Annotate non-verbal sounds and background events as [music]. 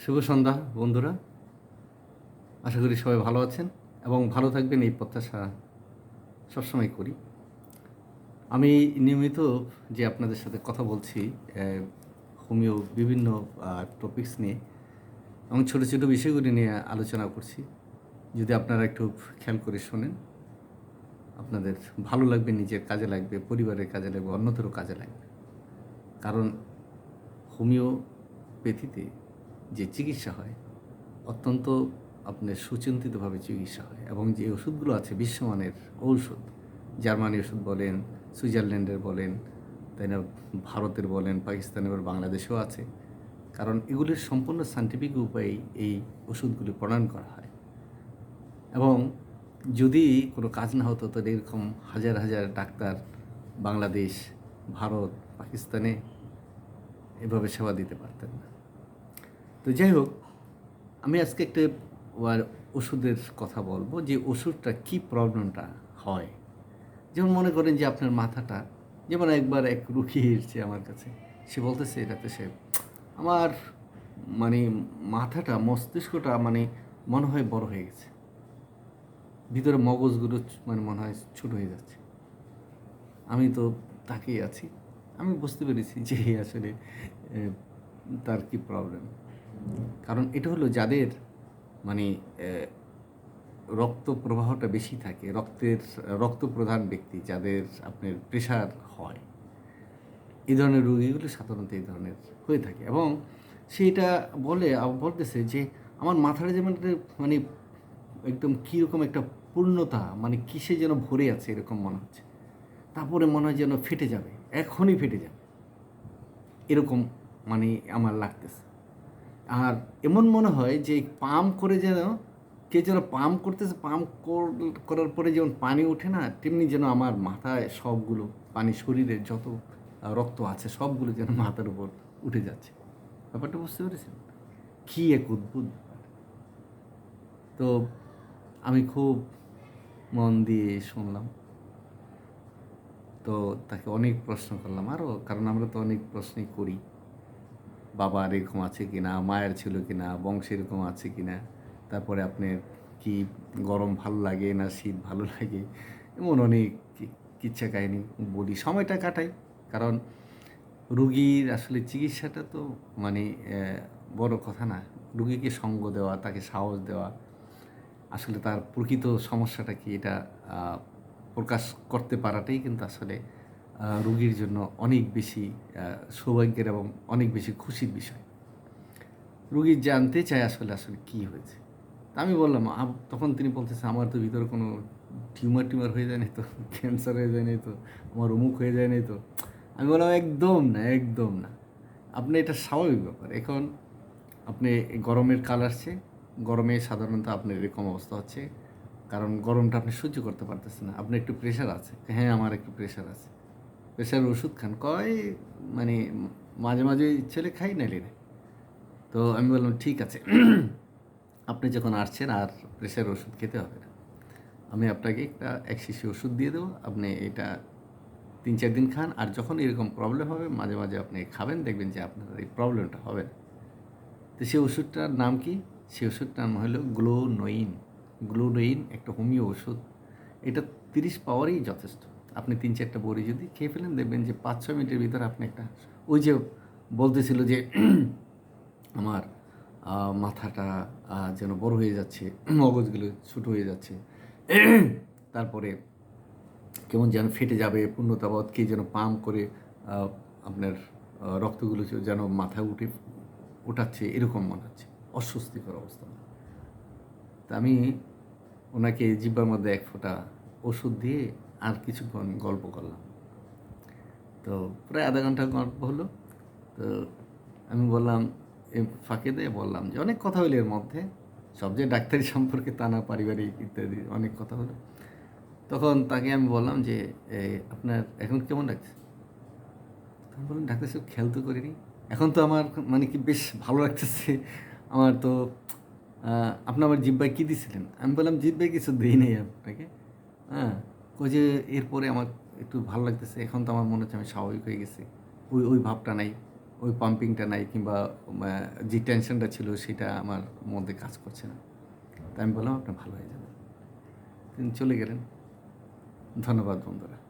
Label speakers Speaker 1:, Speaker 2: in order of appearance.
Speaker 1: শুভ সন্ধ্যা, বন্ধুরা। আশা করি সবাই ভালো আছেন এবং ভালো থাকবেন, এই প্রত্যাশা সবসময় করি। আমি নিয়মিত যে আপনাদের সাথে কথা বলছি হোমিও বিভিন্ন টপিকস নিয়ে এবং ছোটো ছোটো বিষয়গুলি নিয়ে আলোচনা করছি। যদি আপনারা একটু খেয়াল করে শোনেন, আপনাদের ভালো লাগবে, নিজের কাজে লাগবে, পরিবারের কাজে লাগবে, অন্যদেরও কাজে লাগবে। কারণ হোমিওপ্যাথিতে যে চিকিৎসা হয়, অত্যন্ত আপনার সুচিন্তিতভাবে চিকিৎসা হয় এবং যে ওষুধগুলো আছে বিশ্বমানের ঔষধ, জার্মানি ওষুধ বলেন, সুইজারল্যান্ডের বলেন, তাই না, ভারতের বলেন, পাকিস্তানের বা বাংলাদেশেও আছে। কারণ এগুলির সম্পূর্ণ সাইন্টিফিক উপায়ে এই ওষুধগুলি প্রণয়ন করা হয়। এবং যদি কোনো কাজ না হতো, তাহলে এরকম হাজার হাজার ডাক্তার বাংলাদেশ, ভারত, পাকিস্তানে এভাবে সেবা দিতে পারতেন না। তো যাই হোক, আমি আজকে একটা ওষুধের কথা বলব যে ওষুধটা কী প্রবলেমটা হয়। যেমন মনে করেন যে আপনার মাথাটা, যেমন একবার এক রুগী এসছে আমার কাছে, সে বলতেছে এটাতে সে, আমার মানে মাথাটা, মস্তিষ্কটা মানে মনে হয় বড় হয়ে গেছে। ভিতরে মগজগুলো মানে মনে হয় ছোট হয়ে যাচ্ছে। আমি তো তাকিয়ে আছি। আমি বুঝতে পেরেছি যে আসলে তার কি প্রবলেম। কারণ এটা হলো যাদের মানে রক্ত প্রবাহটা বেশি থাকে, রক্তের রক্ত প্রধান ব্যক্তি যাদের আপনার প্রেশার হয়। এই ধরনের রোগীগুলো সাধারণত এই ধরনের হয়ে থাকে এবং সেইটা বলে, বলতেছে যে আমার মাথাটা যেমন মানে একদম কীরকম একটা পূর্ণতা মানে কিসে যেন ভরে আছে এরকম মনে হচ্ছে। তারপরে মনে হয় যেন ফেটে যাবে, এখনই ফেটে যাবে। এরকম মানে আমার লাগতেছে। আর এমন মনে হয় যে পাম্প করে যেন, কে যেন পাম্প করতেছে, পাম্প করার পরে যেমন পানি ওঠে না, তেমনি যেন আমার মাথায় সবগুলো পানি শরীরে যত রক্ত আছে, সবগুলো যেন মাথার উপর উঠে যাচ্ছে। ব্যাপারটা বুঝতে পেরেছেন? কী এক অদ্ভুত ব্যাপার। তো আমি খুব মন দিয়ে শুনলাম। তো তাকে অনেক প্রশ্ন করলাম আরও কারণ আমরা তো অনেক প্রশ্নই করি। বাবার এরকম আছে কি না মায়ের ছিল কি না বংশে এরকম আছে কি না তারপরে আপনার কি গরম ভালো লাগে না শীত ভালো লাগে, এমন অনেক কিচ্ছা কাহিনী বলি। সময়টা কাটাই, কারণ রুগীর আসলে চিকিৎসাটা তো মানে বড় কথা না। রুগীকে সঙ্গ দেওয়া, তাকে সাহস দেওয়া, আসলে তার প্রকৃত সমস্যাটা কি এটা প্রকাশ করতে পারাটাই কিন্তু আসলে রুগীর জন্য অনেক বেশি সৌভাগ্যের এবং অনেক বেশি খুশির বিষয়। রুগী জানতে চায় আসলে আসলে কি হয়েছে। আমি বললাম তখন তিনি বলতেছে, আমার তো ভিতরে কোনো টিউমার টিউমার হয়ে যায়নি তো [laughs] ক্যান্সার হয়ে যায়নি তো, আমার অমুক হয়ে যায়নি তো। আমি বললাম, একদম না একদম না। আপনি এটা স্বাভাবিক ব্যাপার। এখন আপনি গরমের কাল আসছে, গরমে সাধারণত আপনার এরকম অবস্থা হচ্ছে। কারণ গরমটা আপনি সহ্য করতে পারতেছেন না। আপনার একটু প্রেশার আছে। হ্যাঁ আমার একটু প্রেশার আছে। প্রেশার ওষুধ খান। কয় মানে মাঝে মাঝে ছেলে খাই নাইলে না তো আমি বললাম, ঠিক আছে। আপনি যখন আসছেন, আর প্রেশার ওষুধ খেতে হবে না। আমি আপনাকে একটা এক শিশি ওষুধ দিয়ে দেবো। আপনি এটা তিন চার দিন খান। আর যখন এরকম প্রবলেম হবে, মাঝে মাঝে আপনি খাবেন, দেখবেন যে আপনার এই প্রবলেমটা হবে না। তো সেই ওষুধটার নাম কি? সেই ওষুধটার নাম হলো গ্লোনোইন। গ্লোনোইন একটা হোমিও ওষুধ। এটা তিরিশ পাওয়ারই যথেষ্ট। আপনি তিন চারটা বড়ি যদি খেয়ে ফেলেন, দেখবেন যে পাঁচ ছ মিনিটের ভিতরে আপনি একটা, ওই যে বলতেছিল যে [clears throat] আমার মাথাটা যেন বড় হয়ে যাচ্ছে, [clears throat] মগজগুলো ছোটো হয়ে যাচ্ছে। [clears throat] তারপরে কেমন যেন ফেটে যাবে পূর্ণতাবধ কে যেন পাম্প করে আপনার রক্তগুলো যেন মাথায় উঠে ওঠাচ্ছে এরকম মনে হচ্ছে। অস্বস্তিকর অবস্থা। তা আমি ওনাকে জিব্বার মধ্যে এক ফোঁটা ওষুধ দিয়ে আর কিছুক্ষণ গল্প করলাম। তো প্রায় আধা ঘণ্টা গল্প হলো। তো আমি বললাম, এ ফাঁকে দিয়ে বললাম যে অনেক কথা হলো এর মধ্যে। সব যে ডাক্তারি সম্পর্কে তা না, পারিবারিক ইত্যাদি অনেক কথা হলো। তখন তাকে আমি বললাম যে আপনার এখন কেমন লাগছে? তখন বললেন ডাক্তার সাহেব, খেয়াল তো করিনি। এখন তো আমার মানে কি বেশ ভালো লাগতেছে। আমার তো আপনি আমার জিব্বায় কী দিছিলেন? আমি বললাম জিব্বায় কিছু দিই নেই আপনাকে। হ্যাঁ ওই যে এরপরে আমার একটু ভালো লাগতেছে, এখন তো আমার মনে হচ্ছে আমি স্বাভাবিক হয়ে গেছি। ওই ওই ভাবটা নাই, ওই পাম্পিংটা নাই কিংবা যে টেনশনটা ছিল সেটা আমার মধ্যে কাজ করছে না। তাই আমি বললাম আপনার ভালো হয়ে যাবে তিনি চলে গেলেন। ধন্যবাদ বন্ধুরা।